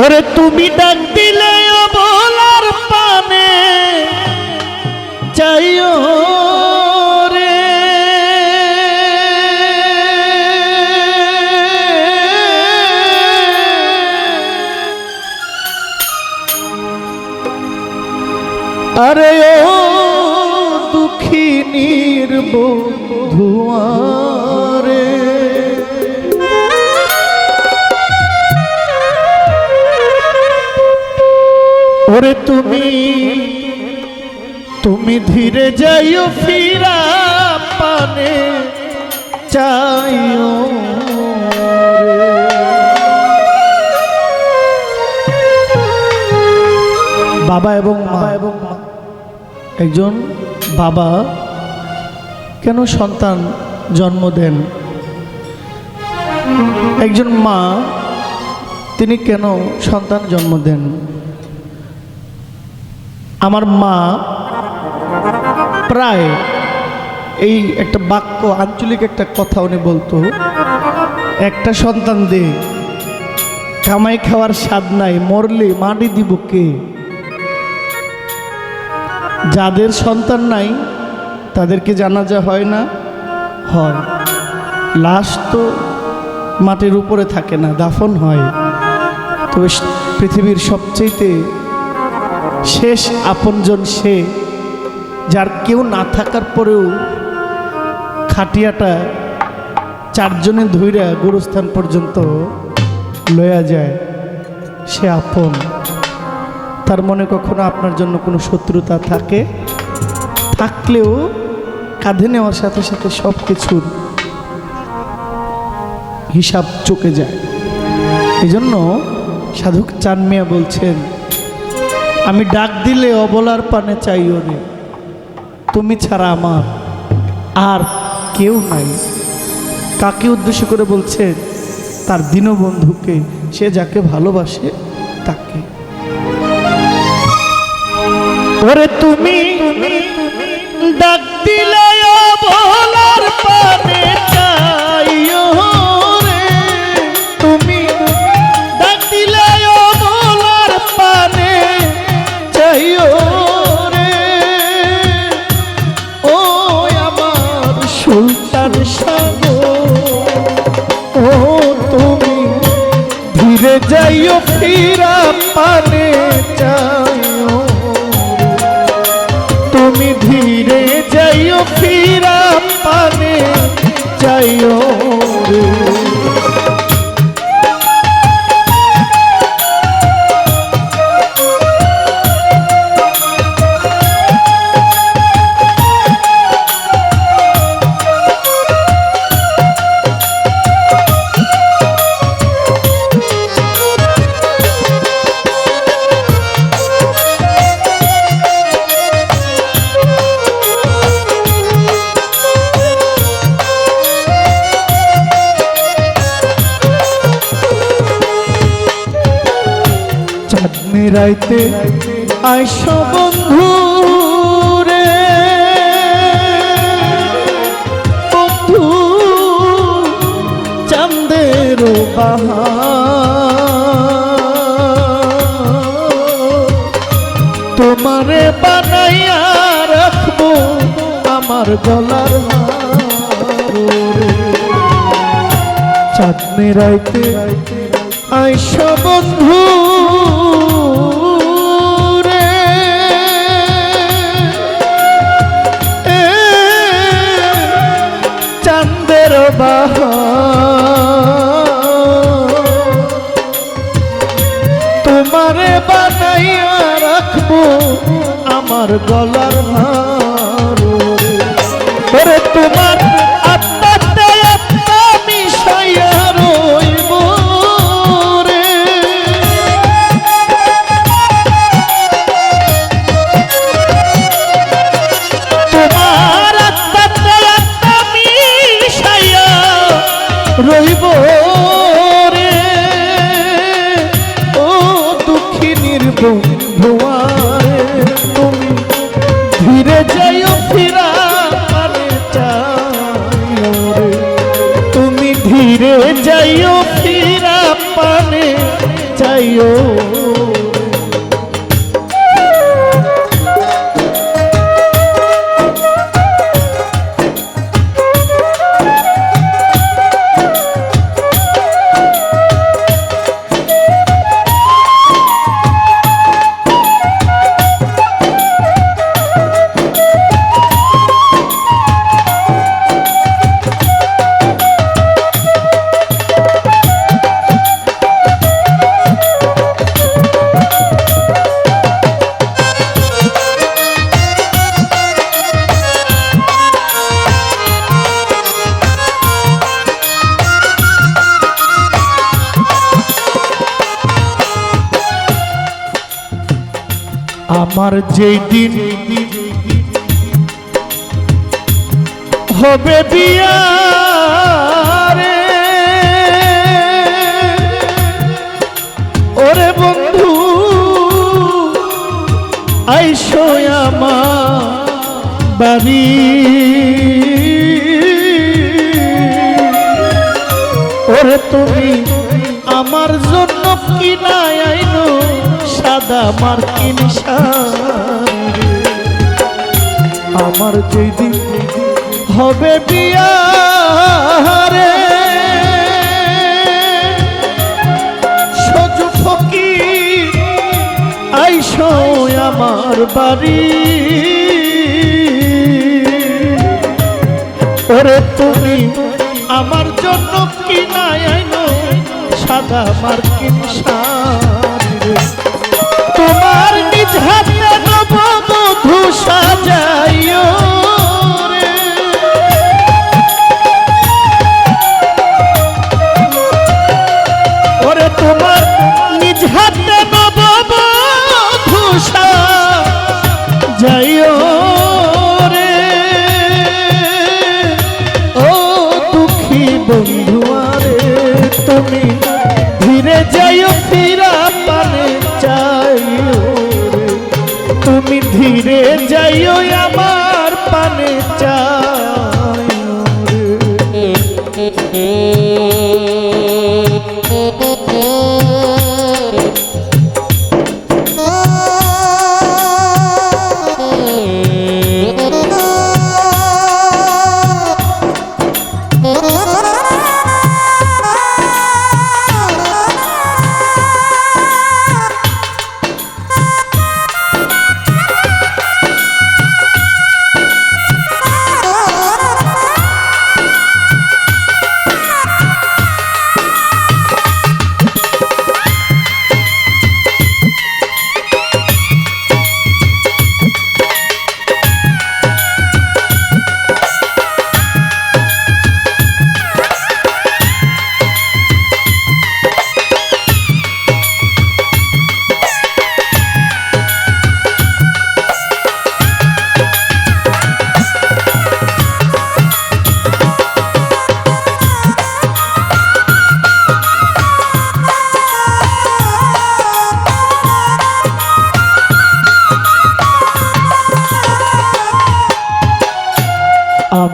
ওরে তুমি ডাক দিলে বলার পানে। চাইও রে। আরে ও দুঃখী নির্বধুয়ারে ওরে তুমি তুমি ধীরে যাইও ফিরা পানে, চাইও বাবা এবং মা এবং মা, একজন বাবা কেন সন্তান জন্ম দেন? একজন মা, তিনি কেন সন্তান জন্ম দেন? মা প্রায় এই একটা বাক্য, আঞ্চলিক একটা কথা উনি বলতো, একটা সন্তান দে, কামাই খাওয়ার স্বাদ নাই, মরলে মাটি দিব কে? যাদের সন্তান নাই, তাদেরকে জানাজা হয় না, হয়। লাশ তো মাটির উপরে থাকে না, দাফন হয়। তবে পৃথিবীর সবচেয়েতে শেষ আপনজন সে, যার কেউ না থাকার পরেও খাটিয়াটা চারজনে ধইরা গুরুস্থান পর্যন্ত লয়া যায়। সে আপন। তার মনে কখনো আপনার জন্য কোনো শত্রুতা থাকে? থাকলেও কাঁধে নেওয়ার সাথে সাথে সব কিছুর হিসাব চোখে যায়। এই জন্য সাধক চান মিয়া বলছেন আমি ডাক দিলে অবলার পানে চাইও রে। তুমি ছাড়া আমার আর কেউ নাই। কাকে উদ্দেশ্য করে বলছে, তার দীনবন্ধুকে, সে যাকে ভালোবাসে তাকে। ওরে তুমি ডাক রাইতে আইস বন্ধু রে। বন্ধু, চাঁদের তোমারে বানাইয়া রাখব আমার গলার চাঁদনি রাইতে আইস বন্ধু তোমারে বানাইয়া রাখব আমার গলার হার তোমার চাইও ফিরা পানে চাইও আমার যেই দিন হবে বিয়া রে ওরে বন্ধু, আইসো আমার বাড়ি। ওরে তুমি আমার জন্য কিনা আইনো সাদা মার্কিন। আমার যেদিন হবে বিয়া রে সজু ফকির, আইসো আমার বাড়ি ওরে তুমি আমার জন্য কি নাই আইনো, সাদা মার্কিন শাড়ি রে। তোমার নিজ হাতে নববধূ সাজাইও রে। ওরে নিজ হাতে নববধূ সাজাইও রে যাইও আমার পানে চাইও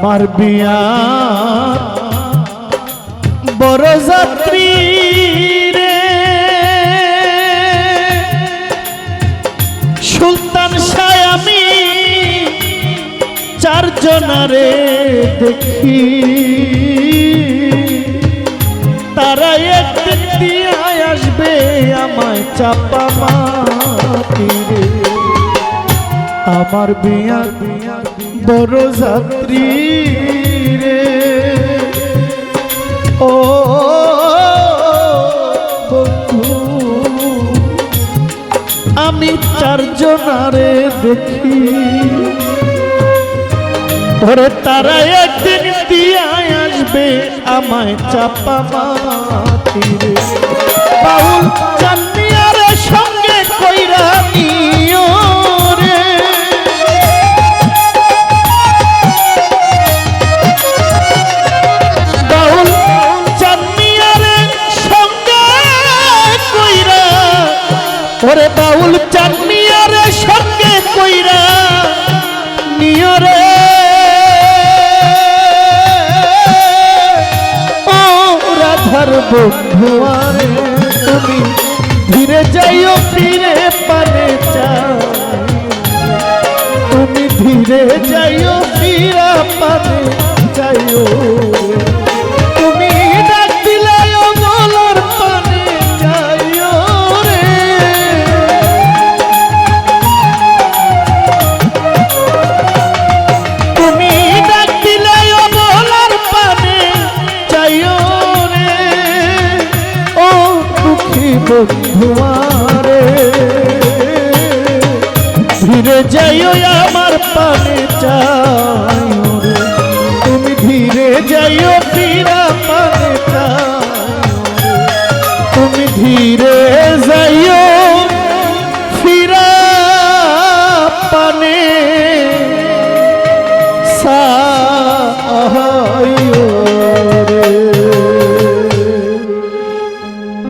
আমার বিয়া। বড় যাত্রী রে। সুলতান সায় আমি চারজনারে দেখি। তারা একদিন দিয়ে আসবে আমায় চাপা মাটিরে আমার বিয়া, বড় যাত্রী রে ও বন্ধু, আমি চারজনারে দেখি। ওরে তারা একদিন দিয়ে আসবে আমায় চাপা মাটিরে। বাউল চান্দিয়ারে রাধার বন্ধু আরে তুমি ধীরে যাইও ফিরে পানে তুমি ধীরে যাইও ফিরা পানে যাইও